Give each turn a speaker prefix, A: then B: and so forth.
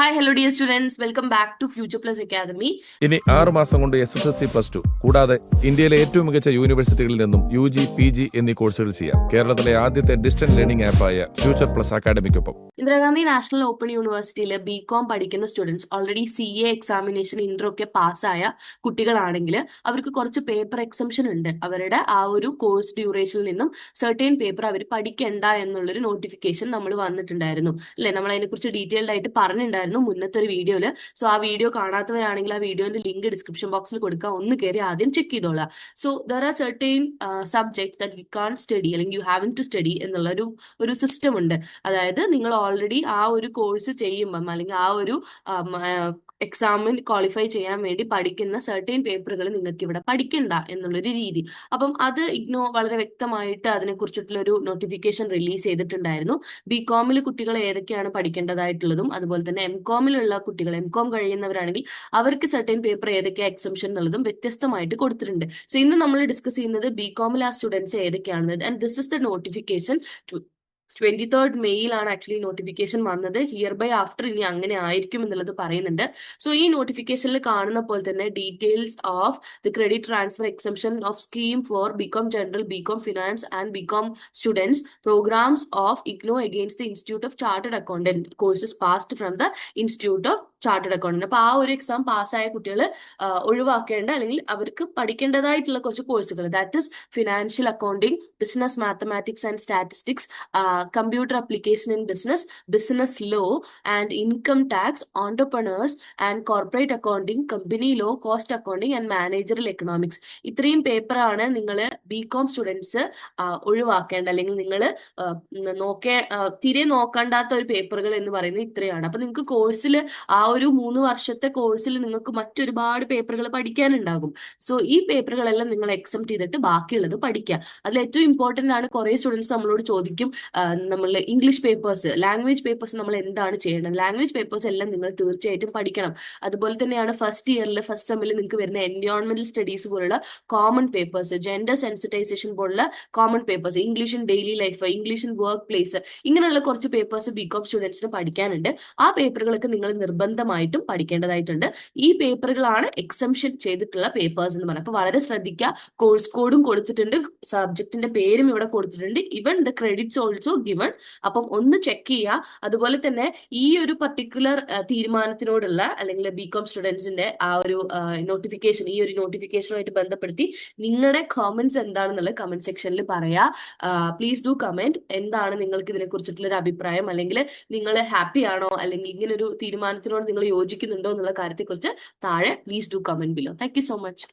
A: Hi hello dear students welcome back to future plus academy
B: ഇനി ആറ് മാസം കൊണ്ട് S S L C plus two കൂടാതെ ഇന്ത്യയിലെ ഏറ്റവും മികച്ച യൂണിവേഴ്സിറ്റികളിൽ നിന്നും യു ജി പി ജി എന്നീ കോഴ്സുകൾ ചെയ്യാം. കേരളത്തിലെ ആദ്യത്തെ ഡിസ്റ്റന്റ് ലേണിംഗ് ആപ്പായ ഫ്യൂച്ചർ പ്ലസ് അക്കാദമിക്കൊപ്പം
A: ഇന്ദിരാഗാന്ധി നാഷണൽ ഓപ്പൺ യൂണിവേഴ്സിറ്റിയിലെ ബി കോം പഠിക്കുന്ന students already C A examination inter ഒക്കെ പാസ്സായ കുട്ടികളാണെങ്കിൽ അവർക്ക് കുറച്ച് പേപ്പർ എക്സംഷൻ ഉണ്ട്. അവരുടെ ആ ഒരു കോഴ്സ് ഡ്യൂറേഷനിൽ നിന്നും സർട്ടേൺ പേപ്പർ അവർ പഠിക്കണ്ട എന്നുള്ളൊരു നോട്ടിഫിക്കേഷൻ നമ്മൾ വന്നിട്ടുണ്ടായിരുന്നു. അല്ലെ? നമ്മൾ അതിനെക്കുറിച്ച് ഡീറ്റെയിൽഡ് ആയിട്ട് പറഞ്ഞിട്ടുണ്ടായിരുന്നു. മുന്നത്തെ ഒരു വീഡിയോയിൽ സോ ആ വീഡിയോ കാണാത്തവരാണെങ്കിൽ ആ വീഡിയോന്റെ ലിങ്ക് ഡിസ്ക്രിപ്ഷൻ ബോക്സിൽ കൊടുക്കുക ഒന്ന് കയറി ആദ്യം ചെക്ക് ചെയ്തോളാം. So there are certain subject that you can study അല്ലെങ്കിൽ യു ഹാവിൻ ടു സ്റ്റഡി എന്നുള്ള ഒരു ഒരു സിസ്റ്റം ഉണ്ട്. അതായത് നിങ്ങൾ ഓൾറെഡി ആ ഒരു കോഴ്സ് ചെയ്യുമ്പം അല്ലെങ്കിൽ ആ ഒരു എക്സാമിന് ക്വാളിഫൈ ചെയ്യാൻ വേണ്ടി പഠിക്കുന്ന സെർട്ടൈൻ പേപ്പറുകൾ നിങ്ങൾക്ക് ഇവിടെ പഠിക്കണ്ട എന്നുള്ളൊരു രീതി. അപ്പം അത് ഇഗ്നോ വളരെ വ്യക്തമായിട്ട് അതിനെക്കുറിച്ചിട്ടുള്ള ഒരു നോട്ടിഫിക്കേഷൻ റിലീസ് ചെയ്തിട്ടുണ്ടായിരുന്നു ബി കോമിൽ കുട്ടികൾ ഏതൊക്കെയാണ് പഠിക്കേണ്ടതായിട്ടുള്ളതും അതുപോലെ തന്നെ എം കോമിലുള്ള കുട്ടികൾ എം കോം കഴിയുന്നവരാണെങ്കിൽ അവർക്ക് സർട്ടൻ പേപ്പർ ഏതൊക്കെ എക്സംഷൻ എന്നുള്ളതും വ്യത്യസ്തമായിട്ട് കൊടുത്തിട്ടുണ്ട്. സോ ഇന്ന് നമ്മൾ ഡിസ്കസ് ചെയ്യുന്നത് ബി കോമിൽ ആ students ഏതൊക്കെയാണെന്നത് and this is the notification twenty third മെയിലാണ് actually notification വന്നത്. ഹിയർ ബൈ ആഫ്റ്റർ ഇനി അങ്ങനെ ആയിരിക്കും എന്നുള്ളത് പറയുന്നുണ്ട്. സോ ഈ നോട്ടിഫിക്കേഷനിൽ കാണുന്ന പോലെ തന്നെ details of the credit transfer exemption of scheme for B com general B com finance and B com students programmes of IGNOU against the institute of chartered accountant courses passed from the institute of chartered accountant അപ്പൊ ആ ഒരു exam പാസ്സായ കുട്ടികൾ ഒഴിവാക്കേണ്ട അല്ലെങ്കിൽ അവർക്ക് പഠിക്കേണ്ടതായിട്ടുള്ള കുറച്ച് കോഴ്സുകൾ that is financial accounting business mathematics and statistics computer application in business business law and income tax entrepreneurs and corporate accounting company law cost accounting and managerial economics ഇത്രയും പേപ്പറാണ് നിങ്ങൾ ബി കോം സ്റ്റുഡൻസ് ഒഴിവാക്കേണ്ട അല്ലെങ്കിൽ നിങ്ങൾ നോക്കേ തീരെ നോക്കണ്ടാത്ത ഒരു പേപ്പറുകൾ എന്ന് പറയുന്നത് ഇത്രയാണ്. അപ്പൊ നിങ്ങൾക്ക് കോഴ്സിൽ ആ ഒരു മൂന്ന് വർഷത്തെ കോഴ്സിൽ നിങ്ങൾക്ക് മറ്റൊരുപാട് പേപ്പറുകൾ പഠിക്കാനുണ്ടാകും. സോ ഈ പേപ്പറുകളെല്ലാം നിങ്ങൾ എക്സെപ്റ്റ് ചെയ്തിട്ട് ബാക്കിയുള്ളത് പഠിക്കുക അതിൽ ഏറ്റവും ഇമ്പോർട്ടന്റ് ആണ് കുറേ സ്റ്റുഡൻസ് നമ്മളോട് ചോദിക്കും നമ്മൾ ഇംഗ്ലീഷ് പേപ്പേഴ്സ് ലാംഗ്വേജ് പേപ്പേഴ്സ് നമ്മൾ എന്താണ് ചെയ്യേണ്ടത്? ലാംഗ്വേജ് പേപ്പേഴ്സ് എല്ലാം നിങ്ങൾ തീർച്ചയായിട്ടും പഠിക്കണം. അതുപോലെ തന്നെയാണ് ഫസ്റ്റ് ഇയറിൽ ഫസ്റ്റ് സെമ്മിൽ നിങ്ങൾക്ക് വരുന്ന എൻവയോൺമെന്റൽ സ്റ്റഡീസ് പോലുള്ള കോമൺ പേപ്പേഴ്സ് ജെൻഡർ സെൻസിറ്റൈസേഷൻ പോലുള്ള common papers English in daily life English in workplace ഇങ്ങനെയുള്ള കുറച്ച് പേപ്പേഴ്സ് ബികോം സ്റ്റുഡൻസിന് പഠിക്കാനുണ്ട്. ആ പേപ്പറുകളൊക്കെ നിങ്ങൾ നിർബന്ധമായിട്ടും പഠിക്കേണ്ടതായിട്ടുണ്ട്. ഈ പേപ്പറുകളാണ് എക്സംഷൻ ചെയ്തിട്ടുള്ള പേപ്പേഴ്സ് എന്ന് പറയുന്നത്. അപ്പൊ വളരെ ശ്രദ്ധിക്കുക. കോഴ്സ് കോഡും കൊടുത്തിട്ടുണ്ട്. സബ്ജക്റ്റിന്റെ പേരും ഇവിടെ കൊടുത്തിട്ടുണ്ട്. ഇവൻ ദ ക്രെഡിറ്റ്സ് ഓൾസോ ഗിവൺ അപ്പം ഒന്ന് ചെക്ക് ചെയ്യുക. അതുപോലെ തന്നെ ഈ ഒരു പർട്ടിക്കുലർ തീരുമാനത്തിനോടുള്ള അല്ലെങ്കിൽ ബികോം സ്റ്റുഡൻസിന്റെ ആ ഒരു നോട്ടിഫിക്കേഷൻ ഈ ഒരു നോട്ടിഫിക്കേഷനുമായിട്ട് ബന്ധപ്പെടുത്തി നിങ്ങളുടെ കമന്റ്സ് എന്താണെന്നുള്ളത് കമന്റ് സെക്ഷനിൽ പറയാ. പ്ലീസ് ഡു കമന്റ് എന്താണ് നിങ്ങൾക്ക് ഇതിനെ കുറിച്ചിട്ടുള്ള ഒരു അഭിപ്രായം? അല്ലെങ്കിൽ നിങ്ങൾ ഹാപ്പി ആണോ? അല്ലെങ്കിൽ ഇങ്ങനെ ഒരു തീരുമാനത്തിനോട് നിങ്ങൾ യോജിക്കുന്നുണ്ടോ എന്നുള്ള കാര്യത്തെക്കുറിച്ച് താഴെ please do comment below thank so much